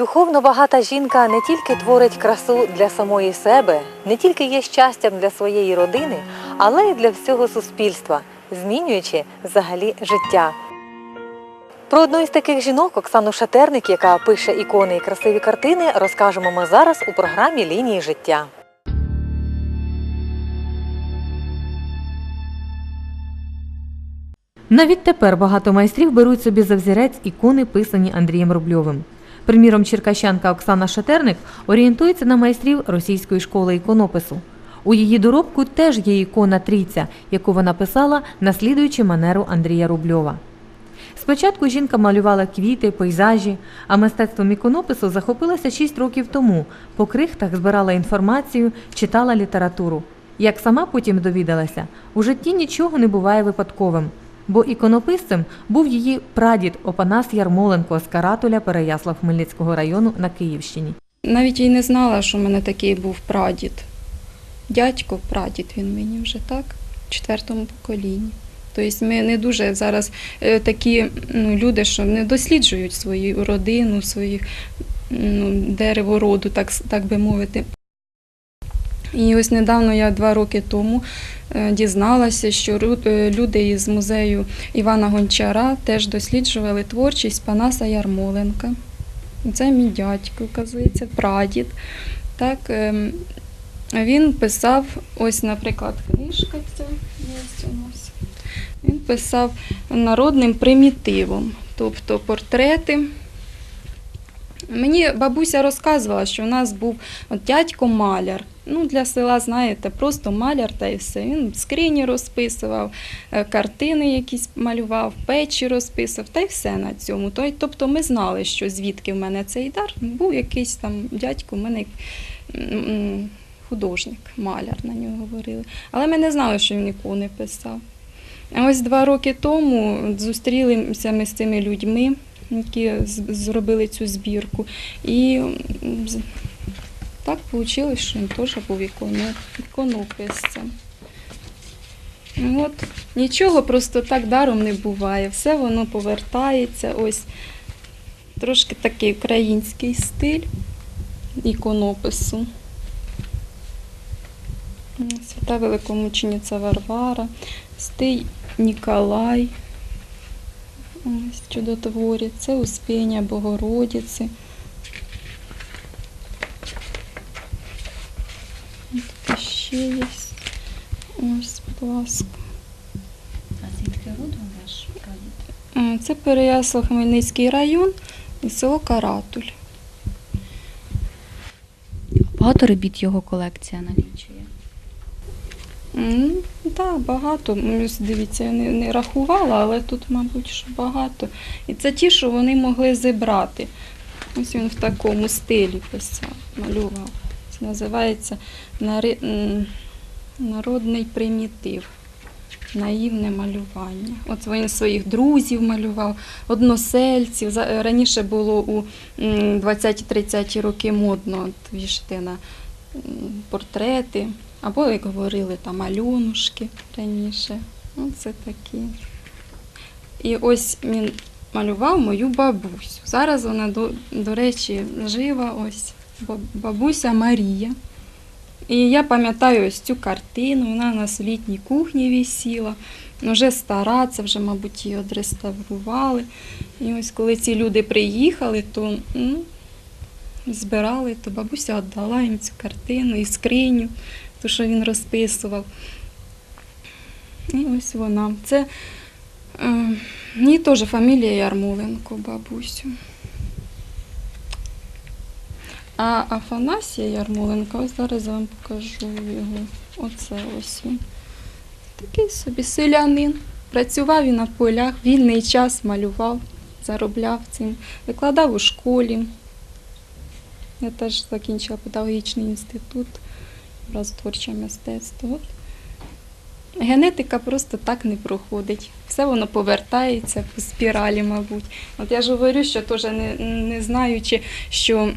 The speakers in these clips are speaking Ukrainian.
Духовно багата жінка не тільки творить красу для самої себе, не тільки є щастям для своєї родини, але й для всього суспільства, змінюючи взагалі життя. Про одну із таких жінок, Оксану Шатерник, яка пише ікони і красиві картини, розкажемо ми зараз у програмі Лінії життя. Навіть тепер багато майстрів беруть собі за взірець ікони, писані Андрієм Рубльовим. Приміром, черкащанка Оксана Шатерник орієнтується на майстрів російської школи іконопису. У її доробку теж є ікона Трійця, яку вона писала, наслідуючи манеру Андрія Рубльова. Спочатку жінка малювала квіти, пейзажі, а мистецтвом іконопису захопилася 6 років тому. По крихтах збирала інформацію, читала літературу. Як сама потім довідалася, у житті нічого не буває випадковим, бо іконописцем був її прадід Опанас Ярмоленко з Каратуля Переяслав Хмельницького району на Київщині. Навіть і не знала, що в мене такий був прадід. Дядько, прадід він мені вже так, в четвертому поколінні. Тобто ми не дуже зараз е, такі ну, люди, що не досліджують свою родину, свою ну, дерево роду, так, так би мовити. І ось недавно я два роки тому е, дізналася, що е, люди із музею Івана Гончара теж досліджували творчість Панаса Ярмоленка. Це мій дядько, оказується, прадід. Так, ем, він писав, ось, наприклад, книжка ця є у нас. Він писав народним примітивом, тобто портрети. Мені бабуся розказувала, що у нас був от дядько маляр. Ну, для села, знаєте, просто маляр та й все. Він скрині розписував, е, картини якісь малював, печі розписував, та й все на цьому. Тобто ми знали, що звідки в мене цей дар. Був якийсь там дядько, у мене художник, маляр на нього говорили. Але ми не знали, що він ікони писав. А ось два роки тому зустрілися ми з цими людьми, які зробили цю збірку. І так вийшло, що він теж був іконо- іконописцем. От, нічого просто так даром не буває. Все воно повертається. Ось трошки такий український стиль іконопису. Свята великомучениця Варвара, Стий Ніколай. Ось чудотворі. Це Успіння Богородиці. Тут ще є. Ось, будь ласка. А звідки родом ваш прадід? М, Це Переяслав Хмельницький район і село Каратуль. Багато робіт його колекція налічує. Так, багато. Ну, Дивіться, я не, не рахувала, але тут, мабуть, що багато. І це ті, що вони могли зібрати. Ось він в такому стилі писав, малював. Це називається народний примітив. Наївне малювання. От він своїх друзів малював, односельців. Раніше було у 20-30 роки модно вішати на портрети. Або, як говорили, там альонушки раніше. Ну, це такі. І ось він малював мою бабусю. Зараз вона, до, до речі, жива, ось бабуся Марія. І я пам'ятаю ось цю картину, вона на літній кухні висіла. Вже стара, це вже, мабуть, її одреставрували. І ось коли ці люди приїхали, то ну, збирали, то бабуся віддала їм цю картину і скриню, ту, що він розписував. І ось вона. Це е, теж фамілія Ярмоленко, бабусю. А Афанасія Ярмоленка, ось зараз я вам покажу його. Оце ось він. Такий собі селянин. Працював і на полях, вільний час малював, заробляв цим, викладав у школі. Я теж закінчила педагогічний інститут, раз творче мистецтво. Генетика просто так не проходить. Все воно повертається по спіралі, мабуть. От я ж говорю, що теж не, не знаючи, що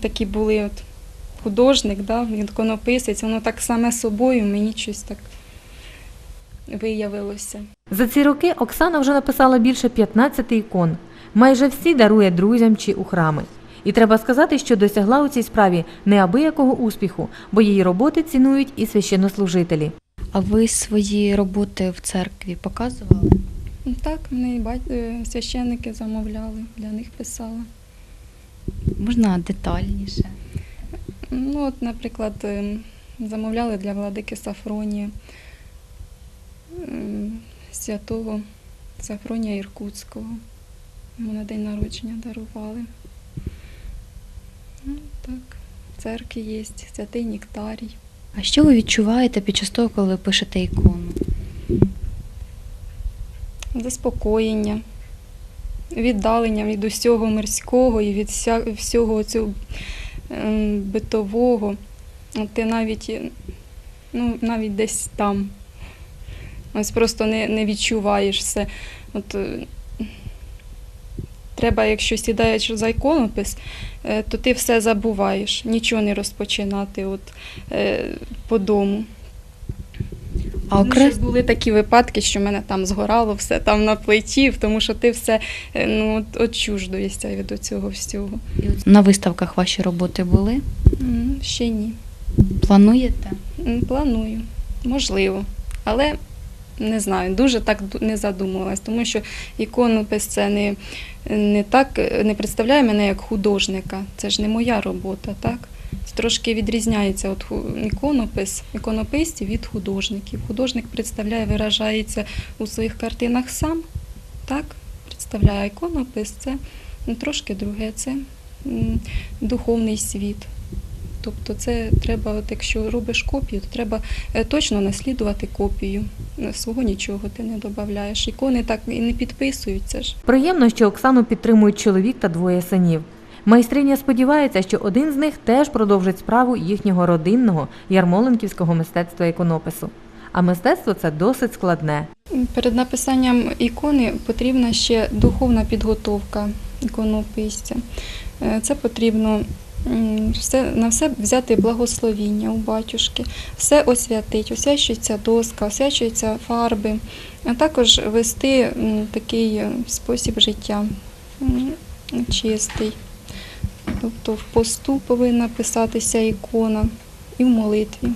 такі були от художник, да, іконописець, воно так саме собою мені щось так виявилося. За ці роки Оксана вже написала більше 15 ікон. Майже всі дарує друзям чи у храми. І треба сказати, що досягла у цій справі неабиякого успіху, бо її роботи цінують і священнослужителі. А ви свої роботи в церкві показували? Ну, Так, мене і бать- е, священники замовляли, для них писала. Можна детальніше? Ну, от, наприклад, ем, замовляли для владики Сафронія, ем, святого Сафронія Іркутського. Йому на день народження дарували. Ну, так, церкві є святий Ніктарій. А що ви відчуваєте під час того, коли ви пишете ікону? заспокоєння, віддалення від усього мирського і від вся- всього цього ем, битового. Ти навіть, ну, навіть десь там. Ось просто не, не відчуваєш все. От, треба, якщо сідаєш за іконопис, е, то ти все забуваєш, нічого не розпочинати от, е, по дому. А Ну, окрес... були такі випадки, що в мене там згорало все там на плиті, тому що ти все е, ну, от, отчуждуєшся від цього всього. на виставках ваші роботи були? Ще ні. Плануєте? Планую, можливо. Але не знаю, дуже так не задумувалась, тому що іконопис це не, не так не представляє мене як художника. Це ж не моя робота, так? Трошки відрізняється от іконопис, іконописців від художників. Художник представляє, виражається у своїх картинах сам, так? Представляє іконопис, це ну, трошки друге, це духовний світ. Тобто це треба, от якщо робиш копію, то треба е, точно наслідувати копію. Е, Свого нічого ти не додаєш. Ікони так і не підписуються ж. Приємно, що Оксану підтримують чоловік та двоє синів. Майстриня сподівається, що один з них теж продовжить справу їхнього родинного ярмоленківського мистецтва іконопису. А мистецтво це досить складне. Перед написанням ікони потрібна ще духовна підготовка іконописця. Е, Це потрібно все, на все взяти благословіння у батюшки, все освятить, освячується доска, освячуються фарби, а також вести такий е, спосіб життя чистий. Тобто в посту повинна писатися ікона і в молитві.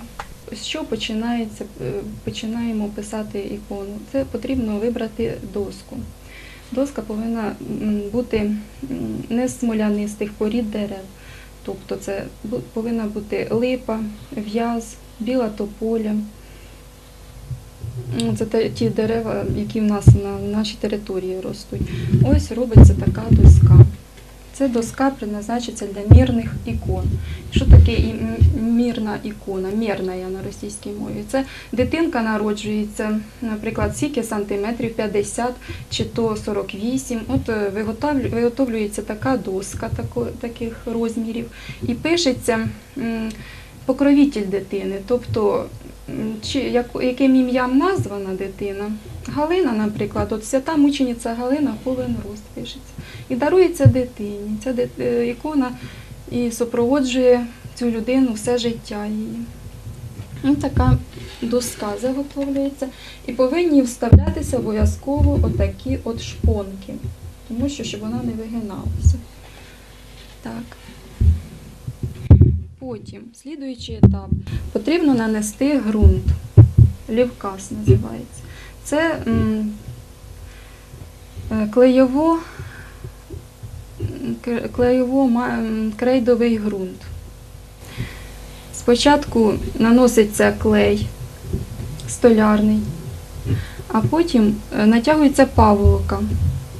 З чого починається, е, починаємо писати ікону? Це потрібно вибрати доску. Доска повинна бути не з смолянистих порід дерев. Тобто це повинна бути липа, в'яз, біла тополя. Це ті дерева, які в нас на нашій території ростуть. Ось робиться така доска. Це доска призначиться для мірних ікон. Що таке мірна ікона? Мірна я на російській мові. Це дитинка народжується, наприклад, скільки сантиметрів 50 чи то 48. От е, виготовлюється така доска таких розмірів і пишеться покровитель дитини. Тобто, чи, як, яким ім'ям названа дитина. Галина, наприклад, от свята мучениця Галина Холенрост пишеться. І дарується дитині. Ця е, ікона і супроводжує цю людину все життя її. Ось така доска заготовлюється. І повинні вставлятися обов'язково отакі от шпонки, тому що щоб вона не вигиналася. Так. Потім, слідуючий етап, потрібно нанести ґрунт. Лівкас називається. Це м, клейово м, крейдовий ґрунт. Спочатку наноситься клей столярний, а потім е, натягується паволока,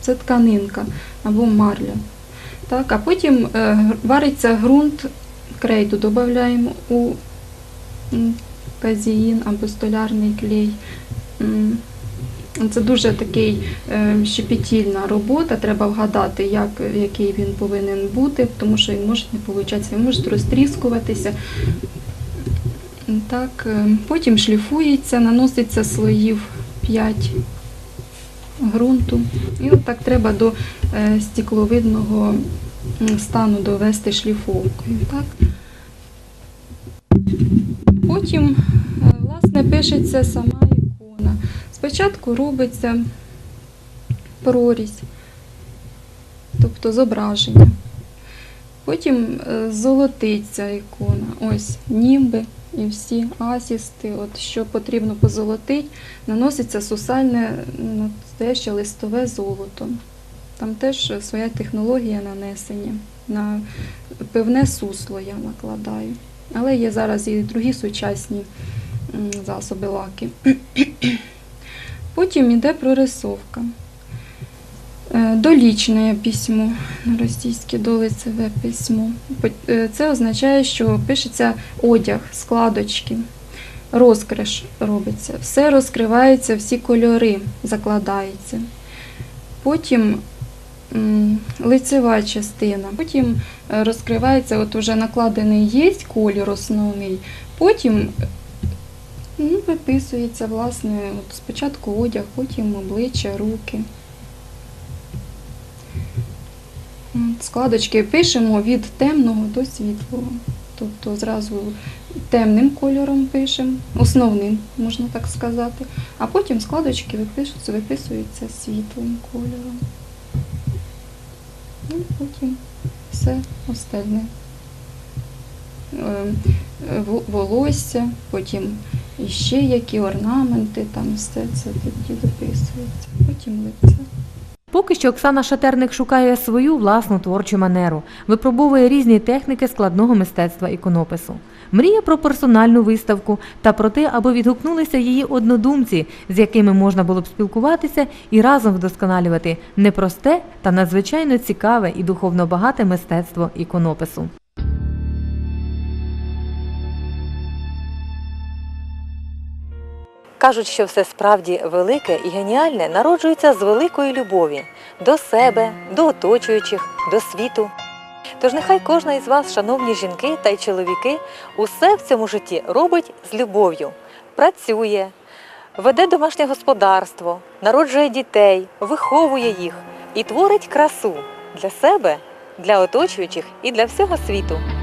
це тканинка або марля. Так, а потім е, вариться ґрунт, крейду додаємо у м, або столярний клей. Це дуже такий е, щепетільна робота. Треба вгадати, як, який він повинен бути, тому що він може не получатися, він може розтріскуватися. Так, е, потім шліфується, наноситься слоїв 5 ґрунту. І от так треба до е, стекловидного стану довести шліфовкою. Так. Потім, е, власне, пишеться сама. Спочатку робиться прорізь, тобто зображення. Потім е, золотиться ікона. Ось німби і всі асісти, от що потрібно позолотити, наноситься сусальне настояще листове золото. Там теж своя технологія нанесення. На пивне сусло я накладаю. Але є зараз і другі сучасні засоби лаки. Потім йде прорисовка. Е, Долічне письмо російське долицеве письмо. Е, Це означає, що пишеться одяг, складочки, розкриш робиться. Все розкривається, всі кольори закладаються. Потім лицева частина. Потім е, розкривається, от уже накладений є колір основний. Потім виписується власне от спочатку одяг, потім обличчя, руки. Складочки пишемо від темного до світлого. Тобто зразу темним кольором пишемо, основним, можна так сказати, а потім складочки виписуються, виписуються світлим кольором. Ну, потім все остальне. Е, е, во- Волосся, потім іще які орнаменти, там все це тоді дописується. Потім лице. Поки що Оксана Шатерник шукає свою власну творчу манеру, випробовує різні техніки складного мистецтва іконопису. Мріє про персональну виставку та про те, аби відгукнулися її однодумці, з якими можна було б спілкуватися і разом вдосконалювати непросте та надзвичайно цікаве і духовно багате мистецтво іконопису. Кажуть, що все справді велике і геніальне народжується з великої любові до себе, до оточуючих, до світу. Тож нехай кожна із вас, шановні жінки та й чоловіки, усе в цьому житті робить з любов'ю, працює, веде домашнє господарство, народжує дітей, виховує їх і творить красу для себе, для оточуючих і для всього світу.